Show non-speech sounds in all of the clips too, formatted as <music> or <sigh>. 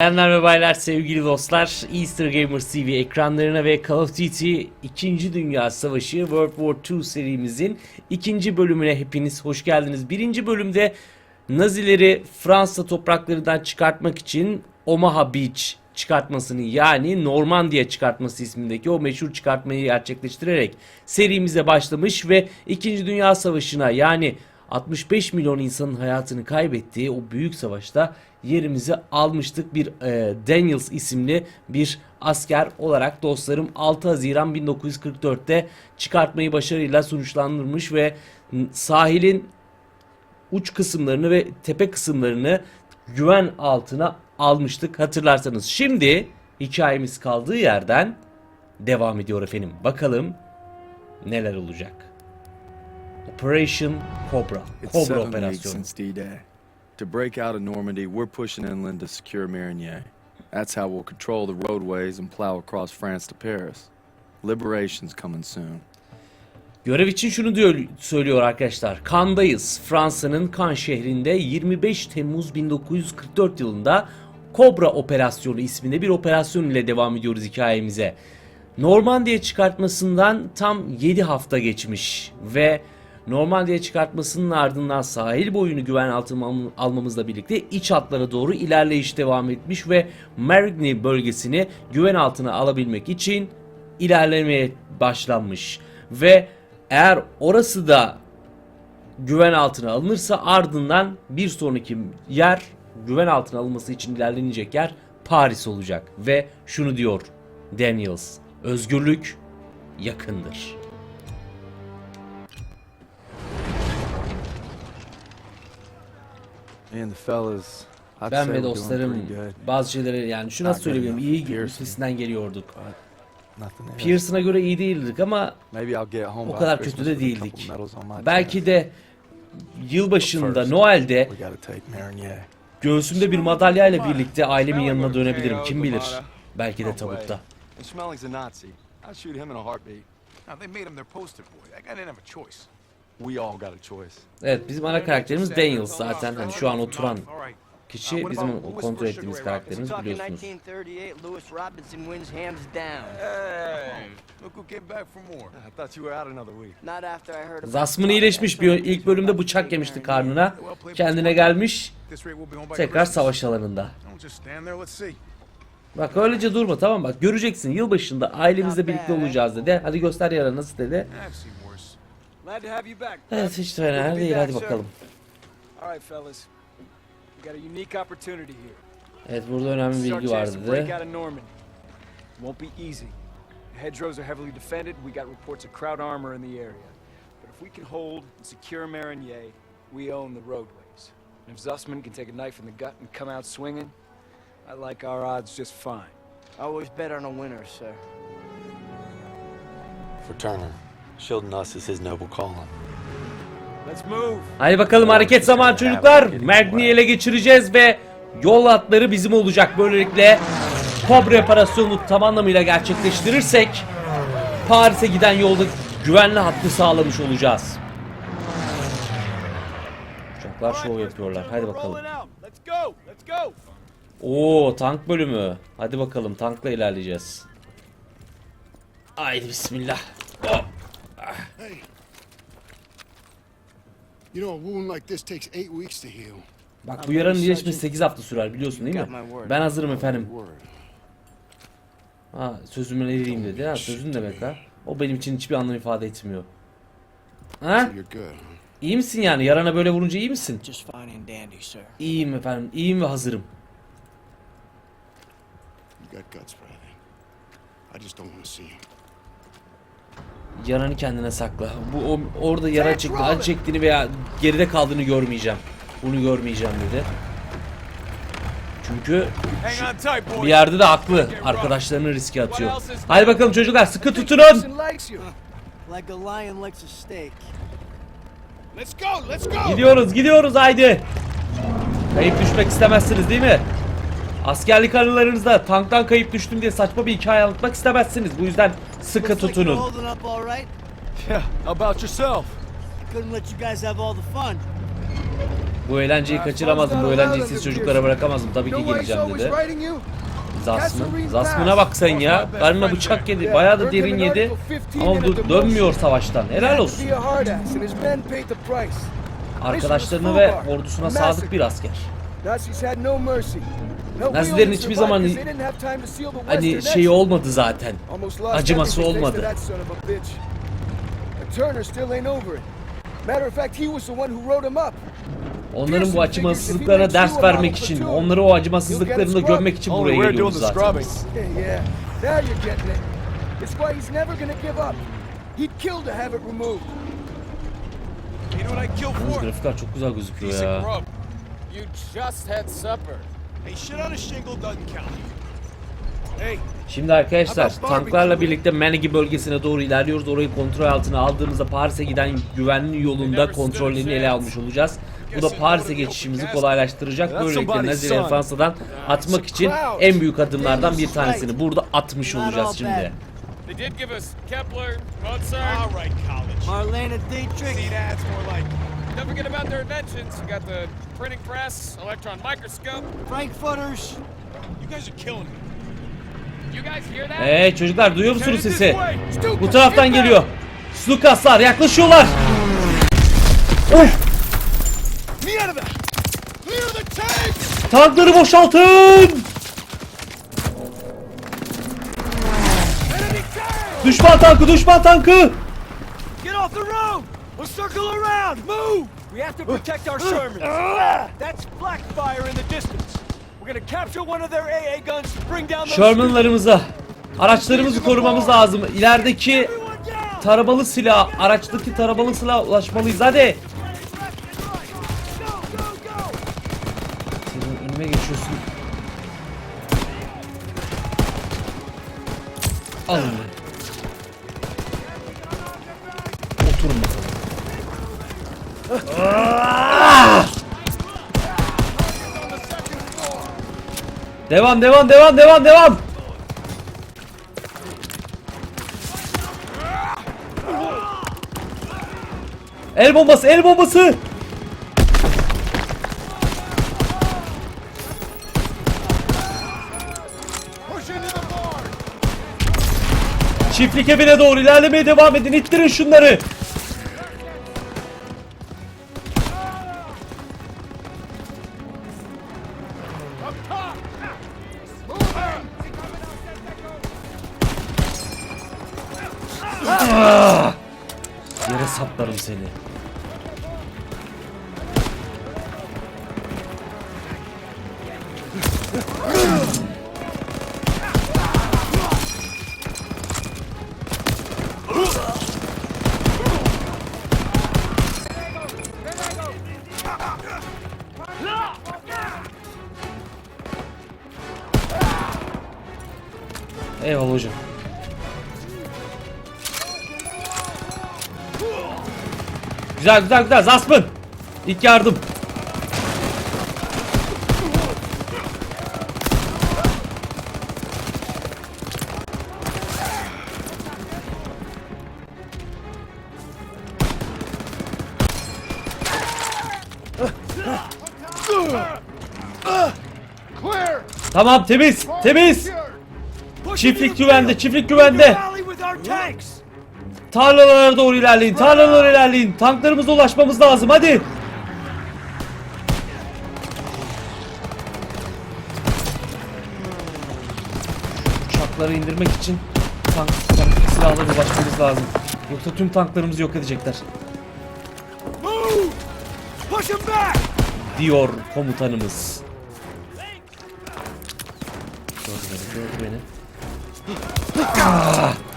Bayanlar ve baylar, sevgili dostlar, Easter Gamers TV ekranlarına ve Call of Duty 2. Dünya Savaşı World War II serimizin ikinci bölümüne hepiniz hoş geldiniz. Birinci bölümde Nazileri Fransa topraklarından çıkartmak için Omaha Beach çıkartmasını yani Normandiya çıkartması ismindeki o meşhur çıkartmayı gerçekleştirerek serimize başlamış ve 2. Dünya Savaşı'na yani 65 milyon insanın hayatını kaybettiği o büyük savaşta yerimizi almıştık. Bir e, Daniels isimli bir asker olarak dostlarım 6 Haziran 1944'te çıkartmayı başarıyla sonuçlandırmış ve sahilin uç kısımlarını ve tepe kısımlarını güven altına almıştık hatırlarsanız. Şimdi hikayemiz kaldığı yerden devam ediyor efendim. Bakalım neler olacak. Operation Cobra. Cobra operasyonu. To break out of Normandy, we're pushing inland to secure Marigny. That's how we'll control the roadways and plow across France to Paris. Liberation's coming soon. Görev için şunu diyor, söylüyor arkadaşlar. Kandayız. Fransa'nın Kan şehrinde 25 Temmuz 1944 yılında Kobra Operasyonu isminde bir operasyon ile devam ediyoruz hikayemize. Normandiya çıkartmasından tam 7 hafta geçmiş ve Normandiya çıkartmasının ardından sahil boyunu güven altına alm- almamızla birlikte iç hatlara doğru ilerleyiş devam etmiş ve Marigny bölgesini güven altına alabilmek için ilerlemeye başlanmış ve eğer orası da güven altına alınırsa ardından bir sonraki yer güven altına alınması için ilerlenecek yer Paris olacak ve şunu diyor Daniels özgürlük yakındır. Ben say ve dostlarım pretty good. bazı şeyleri yani şu nasıl söyleyebilirim iyi üstesinden geliyorduk. Pearson'a göre iyi değildik ama o kadar kötü de değildik. Belki de yılbaşında Noel'de göğsümde bir madalyayla birlikte ailemin yanına dönebilirim kim bilir. Belki de tabutta. And Schmelling's a Nazi. I'd shoot him in a heartbeat. Now they made him their poster boy. That guy didn't have a choice. We all got a choice. Evet bizim ana karakterimiz Daniels zaten hani şu an oturan kişi bizim o kontrol ettiğimiz karakterimiz biliyorsunuz. 1938, Lewis Robinson wins hands down. Hey, look who came back for more. I thought you were out another week. Not after I heard about Zasmın iyileşmiş bir ilk bölümde bıçak yemişti karnına. Kendine gelmiş tekrar savaş alanında. Bak öylece durma tamam bak göreceksin yılbaşında ailemizle birlikte olacağız dedi. Hadi göster yarın nasıl dedi. I've. Glad to have you back. Evet hiç fena değil hadi bakalım. All right, fellas. We got a unique opportunity here. Evet burada önemli This bir is our bilgi var chance to break out of Normandy. It won't be easy. The hedgerows are heavily defended. We got reports of crowd armor in the area. But if we can hold and secure Marigny, we own the roadways. And if Zussman can take a knife in the gut and come out swinging, I like our odds just fine. Always bet on a winner, sir. For Turner, shielding us is his noble calling. Let's move. Hadi bakalım hareket zamanı çocuklar. Magni'yi ele geçireceğiz ve yol hatları bizim olacak. Böylelikle Kobra operasyonunu tam anlamıyla gerçekleştirirsek Paris'e giden yolda güvenli hattı sağlamış olacağız. Uçaklar şov yapıyorlar. Hadi bakalım. Oo tank bölümü. Hadi bakalım tankla ilerleyeceğiz. Haydi bismillah. Hop. Hey. You know, a wound like this takes eight weeks to heal. Bak bu yaranın iyileşmesi 8 hafta sürer biliyorsun değil mi? Ben hazırım efendim. Ha sözümün eriyim dedi. Ha sözün demek ha. O benim için hiçbir anlam ifade etmiyor. Ha? İyi misin yani? Yarana böyle vurunca iyi misin? İyiyim efendim. İyiyim ve hazırım. You got guts, Bradley. I just don't want to see him. Yaranı kendine sakla. Bu o, orada yara çekti, acı çektiğini veya geride kaldığını görmeyeceğim. Bunu görmeyeceğim dedi. Çünkü boys. bir yerde de haklı. Arkadaşlarını riske atıyor. Hadi bakalım çocuklar sıkı tutunun. Gidiyoruz gidiyoruz haydi. Kayıp düşmek istemezsiniz değil mi? Askerlik anılarınızda tanktan kayıp düştüm diye saçma bir hikaye anlatmak istemezsiniz. Bu yüzden sıkı tutunun. Yeah, how about yourself? Couldn't let you guys have all the fun. Bu eğlenceyi kaçıramazdım. Bu eğlenceyi siz çocuklara bırakamazdım. Tabii ki geleceğim dedi. Zasmın. Zasmına bak sen ya. Karnına bıçak yedi. Bayağı da derin yedi. Ama dö- dönmüyor savaştan. Helal olsun. Arkadaşlarına ve ordusuna sadık bir asker. Nazilerin hiçbir zaman Hani şey olmadı zaten. acıması olmadı. Onların bu acımasızlıklarına ders vermek için, onları o acımasızlıklarını da görmek için buraya geliyoruz zaten. <laughs> It's why he's never gonna give up. He'd kill to have it removed. You know what I kill Yalnız for? grafikler çok güzel gözüküyor ya. You just had supper. Hey, shit on a shingle doesn't count. Hey, Şimdi arkadaşlar tanklarla birlikte Menegi bölgesine doğru ilerliyoruz. Orayı kontrol altına aldığımızda Paris'e giden güvenli yolunda kontrollerini ele almış olacağız. Bu da Paris'e geçişimizi kolaylaştıracak. Böylelikle Nazileri Fransa'dan atmak için en büyük adımlardan bir tanesini burada atmış olacağız şimdi. They did give us Kepler, Mozart. all right, college. Marlena See, Dietrich. that's more like it. Don't forget about their inventions. You got the printing press, electron microscope. Frankfurters. You guys are killing me. You guys hear that? Hey çocuklar duyuyor musunuz sesi? Bu taraftan geliyor. Sukaslar yaklaşıyorlar. Of! Tankları boşaltın! Düşman tankı, düşman tankı! Get off the road! We'll circle around! Move! We have to protect our Shermans. That's black fire in the distance. We're gonna capture one of their AA guns, bring down those... Sherman'larımıza, araçlarımızı korumamız lazım. İlerideki taramalı silah, araçtaki taramalı silah ulaşmalıyız. Hadi! Senin önüme geçiyorsun. Alın Devam devam devam devam devam. El bombası el bombası. Çiftlik evine doğru ilerlemeye devam edin. İttirin şunları. Seni. Güzel güzel güzel Zaspın. İlk yardım. Tamam temiz temiz. Çiftlik güvende çiftlik güvende. Tarlalara doğru ilerleyin tarlalara ilerleyin. Tanklarımıza ulaşmamız lazım hadi. Uçakları indirmek için tank, tank silahlara ulaşmamız lazım. Yoksa tüm tanklarımızı yok edecekler. Diyor komutanımız. Gördü beni, gördü beni. Ah!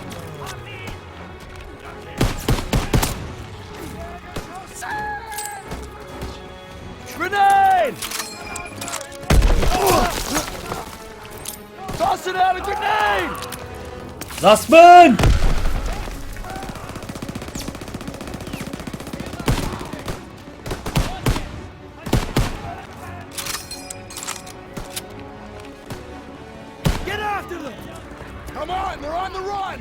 They're on the run!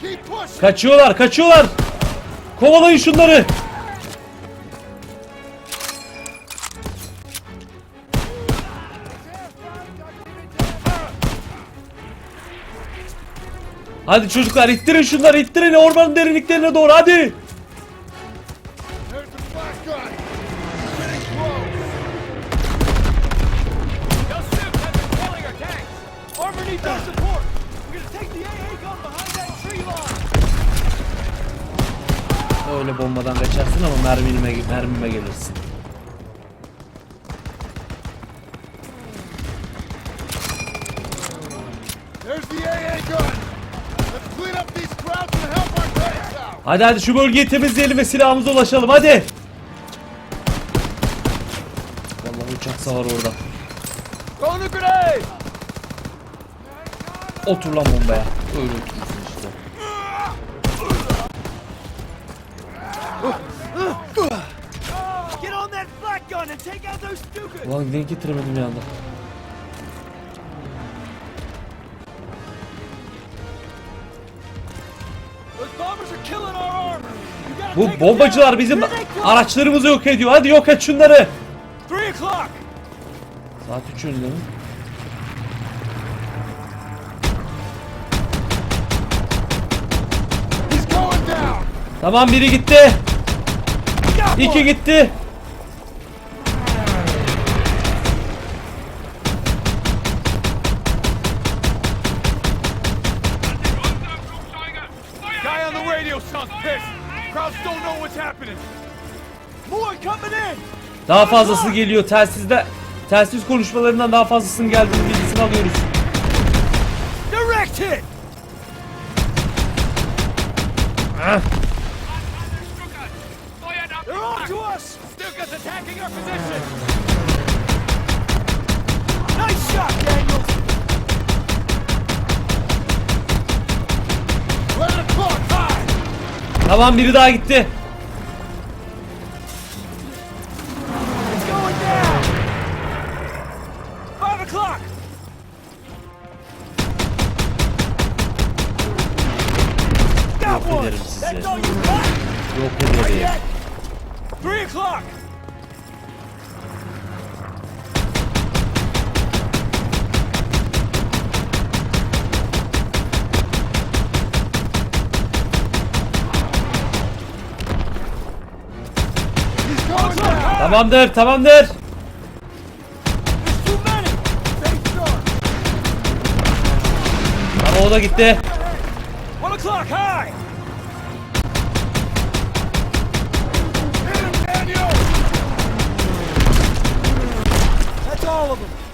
Keep pushing! Kaçıyorlar, kaçıyorlar. Kovalayın şunları. Hadi çocuklar ittirin şunları ittirin ormanın derinliklerine doğru hadi. Öyle bombadan kaçarsın ama mermime, mermime gelirsin. There's the AA gun. Hadi hadi şu bölgeyi temizleyelim ve silahımıza ulaşalım hadi. Vallahi uçaksa var orada. Otur lan bombaya. Öyle oturursun işte. Get on that flak gun and take out those Stukas. Ulan denk getiremedim bir Bu bombacılar bizim araçlarımızı yok ediyor. Hadi yok et şunları. Saat 3 önünde mi? Tamam biri gitti. İki gitti. Daha fazlası geliyor. Telsizde telsiz konuşmalarından daha fazlasının geldiğini bilgisini alıyoruz. Direct hit. High. Tamam biri daha gitti. Tamamdır tamamdır. Tamam o da gitti.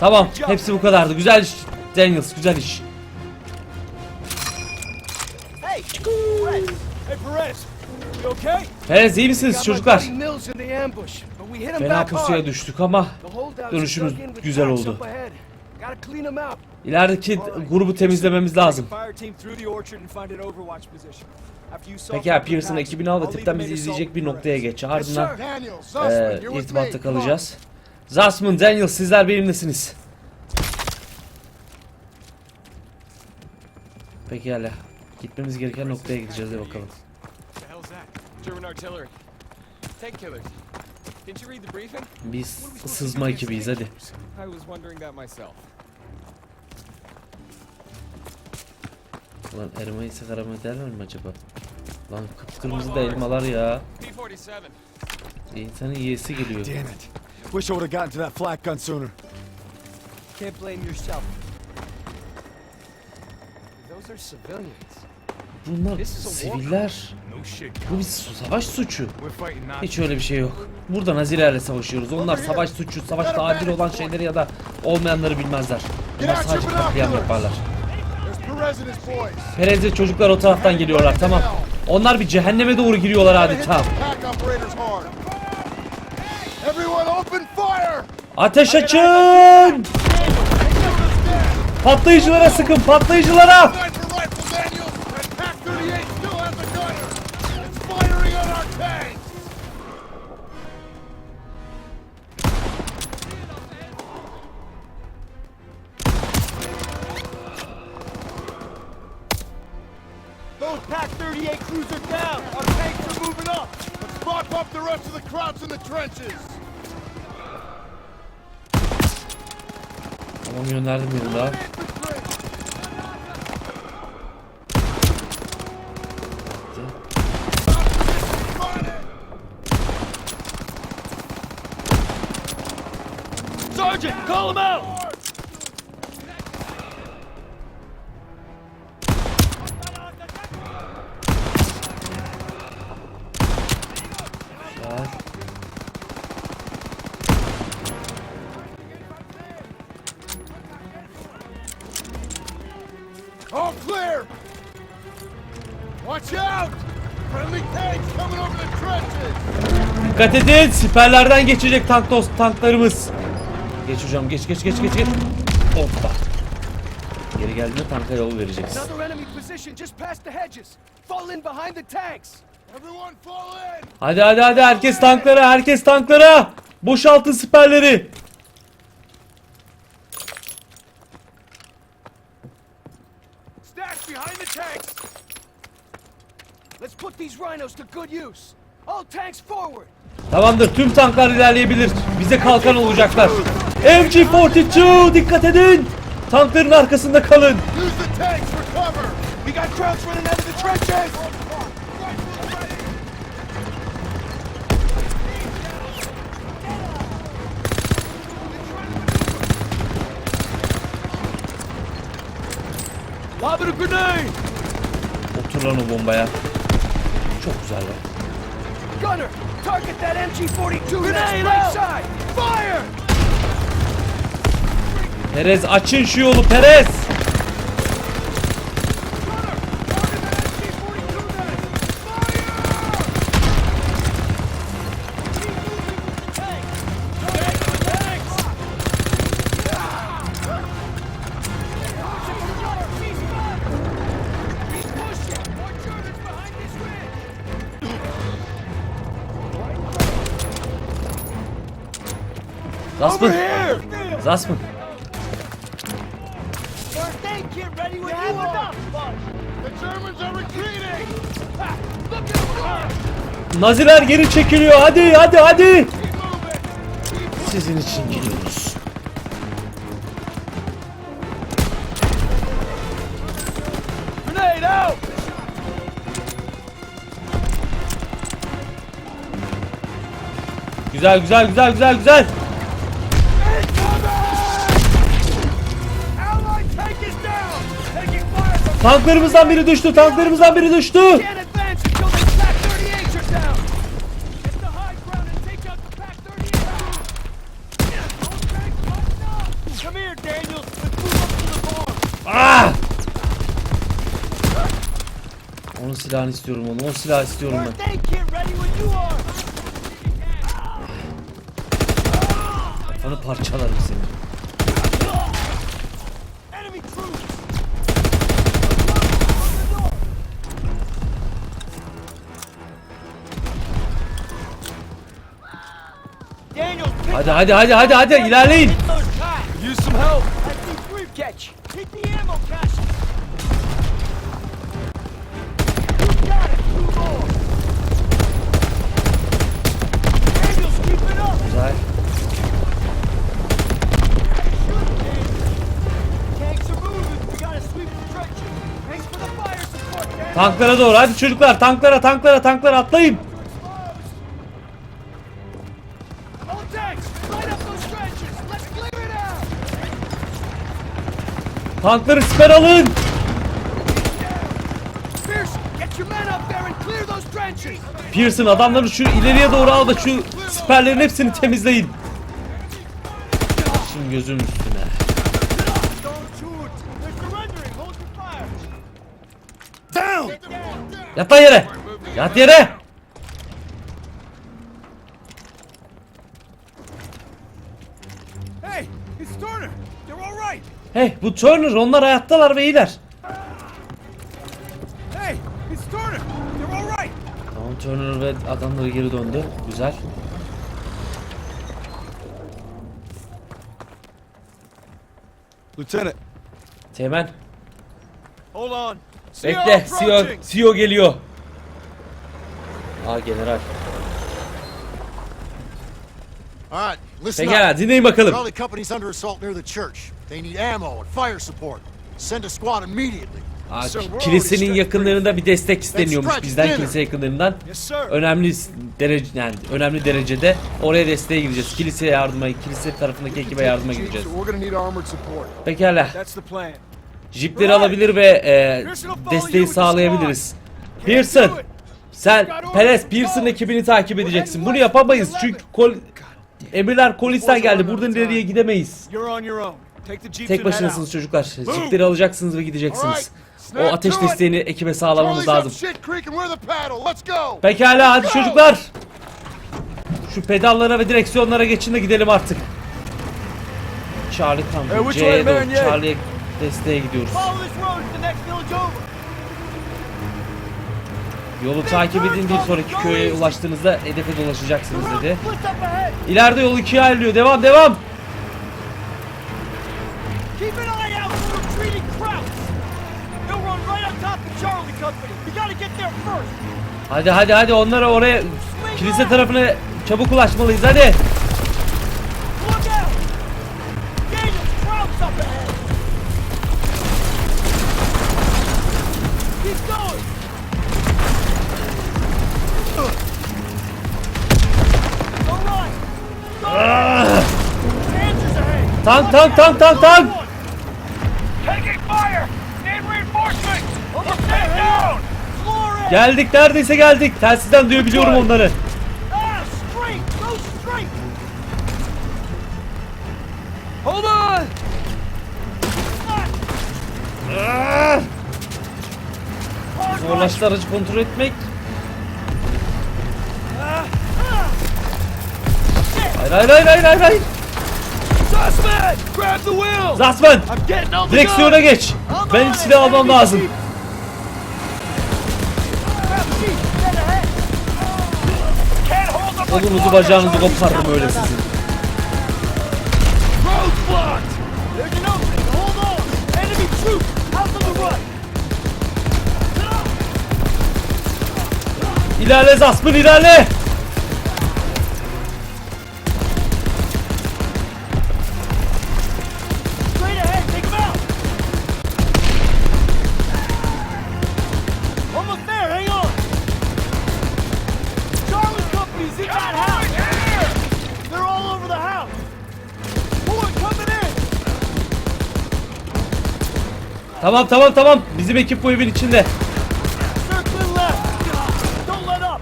Tamam hepsi bu kadardı. Güzel iş. Daniels güzel iş. Perez. İyi misiniz çocuklar? Fena hard. düştük ama dönüşümüz güzel oldu. ilerideki grubu temizlememiz lazım. Pekala the Pearson ekibini al ve tipten bizi izleyecek bir noktaya geç. Ardından e, irtibatta kalacağız. Zasman, Daniel sizler benimlesiniz. Pekala. Gitmemiz gereken noktaya gideceğiz de bakalım. Biz sızma ekibiyiz hadi. I was wondering that myself. Ulan elmayı ise arama derler mi acaba? Lan kıpkırmızı da elmalar ya. P-47. İnsanın yiyesi geliyor. Damn it. Wish I would have gotten to that flak gun sooner. Can't blame yourself. Those are civilians. Bunlar siviller. Bu bir savaş suçu. Hiç öyle bir şey yok. Burada nazilerle savaşıyoruz. Onlar savaş suçu, savaşta adil olan şeyleri ya da olmayanları bilmezler. Onlar sadece katliam yaparlar. There's Perez and his boys. Perez'le çocuklar o taraftan geliyorlar tamam. Onlar bir cehenneme doğru giriyorlar adeta. Ateş açın! Patlayıcılara sıkın, patlayıcılara! Capture the crowds in the trenches. I want you Tamam gönderdim birini daha. Sergeant, call him out! Dikkat edin siperlerden geçecek tank dost tanklarımız. Geç hocam geç geç geç geç geç. Hoppa. Geri geldiğinde tanka yol vereceğiz. Hadi hadi hadi herkes tanklara herkes tanklara. Boşaltın siperleri. Tamamdır tüm tanklar ilerleyebilir. Bize kalkan olacaklar. MG42 dikkat edin. Tankların arkasında kalın. Otur lan o bombaya. Çok güzel lan. Gunner, target that MG-42 to Grenade right side. Fire! Perez açın şu yolu Perez. Retreating! Naziler geri çekiliyor. Hadi hadi hadi. Sizin için gidiyoruz. Güzel güzel güzel güzel güzel. Let's move up to the barn. Ah! Onun silahını istiyorum onu. O silahı istiyorum ben. Kafanı parçalarım seni. Hadi hadi hadi hadi hadi ilerleyin. Use some help. Catch. Hit the ammo cache. You got it. Two more. Daniels, keep it up. Güzel. Tanklara doğru. Hadi çocuklar tanklara tanklara tanklara atlayın. Tankları siper alın. Pearson, get your men up there and clear those trenches. Pearson adamları şu ileriye doğru al da şu siperlerin hepsini temizleyin. Şimdi gözüm üstüne. Yat lan yere. Yat yere. Hey, it's Turner! They're all right! Hey bu Turner onlar hayattalar ve iyiler. Hey, it's Turner! They're all right! Tamam Turner ve adamları geri döndü. Güzel. Lieutenant, Teğmen. Hold on. Bekle. CEO, CEO geliyor. Aa general. All right, Pekala up. dinleyin bakalım. Charlie Company's under assault near the church. They need ammo and fire support. Send a squad immediately. Aa, kilisenin yakınlarında bir destek isteniyormuş bizden kilise yakınlarından. Önemli derece yani önemli derecede oraya desteğe gideceğiz. Kilise yardıma, kilise tarafındaki ekibe yardıma gideceğiz. So we're gonna need armored support. Pekala. Jipleri alabilir ve e, desteği sağlayabiliriz. Pearson, sen Perez Pearson ekibini takip edeceksin. Bunu yapamayız çünkü kol, emirler Collins'ten geldi. Buradan ileriye gidemeyiz. Tek başınasınız çocuklar. Jipleri alacaksınız ve gideceksiniz. O ateş desteğini ekibe sağlamamız lazım. Pekala hadi çocuklar. Şu pedallara ve direksiyonlara geçin de gidelim artık. Charlie which C'ye doğru. Charlie'ye desteğe gidiyoruz. Yolu takip edin bir sonraki köye ulaştığınızda hedefe dolaşacaksınız dedi. İleride yol ikiye ayrılıyor. Devam devam. Hadi hadi hadi onlara oraya kilise tarafına çabuk ulaşmalıyız hadi. Tank tank tank tank tank. Geldik neredeyse geldik. Telsizden duyabiliyorum onları. Hold on! Zorlaştı aracı kontrol etmek. Hayır hayır hayır hayır hayır. hayır. Sussman! Grab the wheel! Zasman direksiyona geç. Benim silah almam lazım. Kolunuzu bacağınızı koparırım öyle sizin. Road's blocked! There's Company's in that house! They're all over the house! Boy, coming in! Tamam tamam tamam. Bizim ekip bu evin içinde. Circling left! Don't let up!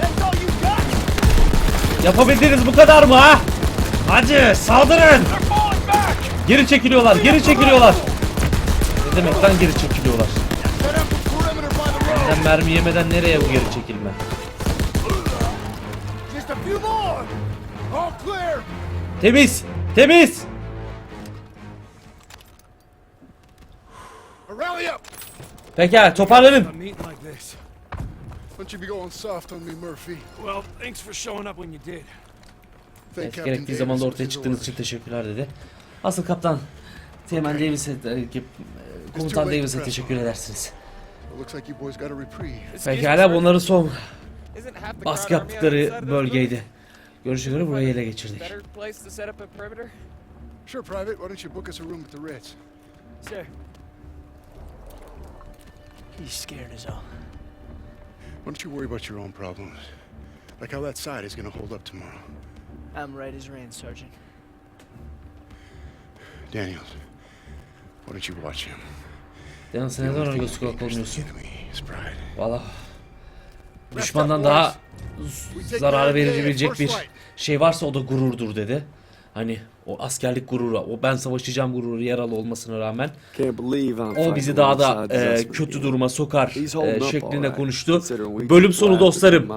That's all you got? Yapabildiniz bu kadar mı ha? Hadi saldırın. They're falling back! Geri çekiliyorlar, geri çekiliyorlar. Ne demek lan geri çekiliyorlar? Set up a perimeter by the road. Sen mermi yemeden nereye bu geri çekilme? When you did. Thank Evet, gerektiği zamanda and ortaya çıktığınız için teşekkürler dedi. Asıl kaptan Teğmen Davis'e, e, e, komutan Davis'e teşekkür edersiniz. Pekala bunların son baskı yaptıkları bölgeydi. Görüşe göre burayı ele geçirdik. Better place to set up a perimeter? Sure, Private. Why don't you book us a room at the Ritz? Sir. He's scared as all. Why don't you worry about your own problems? Like how that side is gonna hold up tomorrow. I'm right as rain, Sergeant. Daniels, why don't you watch him? Denan sen The neden only ona thing göz that kulak angers olmuyorsun? pride. Valla düşmandan daha zarar verebilecek bir şey varsa o da gururdur dedi. Hani o askerlik gururu, o ben savaşacağım gururu yaralı olmasına rağmen o bizi daha da e, kötü duruma sokar e, şeklinde konuştu. Bölüm sonu dostlarım.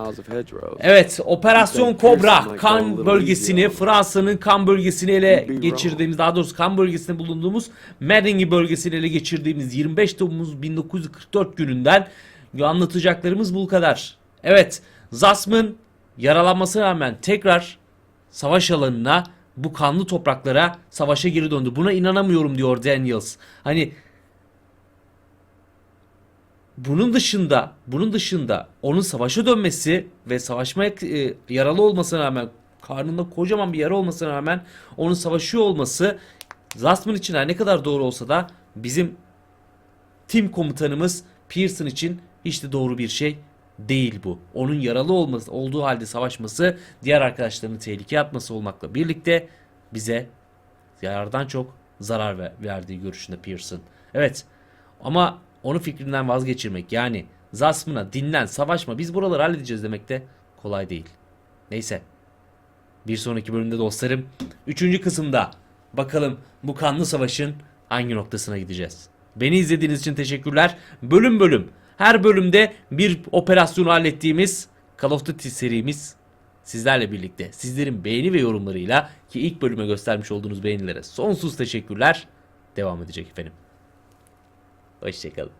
Evet, Operasyon Kobra kan bölgesini, Fransa'nın kan bölgesini ele geçirdiğimiz, daha doğrusu kan bölgesinde bulunduğumuz Meding'i bölgesini ele geçirdiğimiz 25 Temmuz 1944 gününden anlatacaklarımız bu kadar. Evet, Zasm'ın yaralanmasına rağmen tekrar savaş alanına, bu kanlı topraklara savaşa geri döndü. Buna inanamıyorum diyor Daniels. Hani bunun dışında, bunun dışında onun savaşa dönmesi ve savaşmaya e, yaralı olmasına rağmen karnında kocaman bir yara olmasına rağmen onun savaşıyor olması Zasman için her ne kadar doğru olsa da bizim tim komutanımız Pearson için hiç de doğru bir şey değil bu. Onun yaralı olması olduğu halde savaşması diğer arkadaşlarını tehlikeye atması olmakla birlikte bize yarardan çok zarar ver- verdiği görüşünde Pearson. Evet ama onu fikrinden vazgeçirmek yani Zasmına dinlen savaşma biz buraları halledeceğiz demek de kolay değil. Neyse bir sonraki bölümde dostlarım 3. kısımda bakalım bu kanlı savaşın hangi noktasına gideceğiz. Beni izlediğiniz için teşekkürler. Bölüm bölüm her bölümde bir operasyonu hallettiğimiz Call of Duty serimiz sizlerle birlikte. Sizlerin beğeni ve yorumlarıyla ki ilk bölüme göstermiş olduğunuz beğenilere sonsuz teşekkürler. Devam edecek efendim. Hoşçakalın.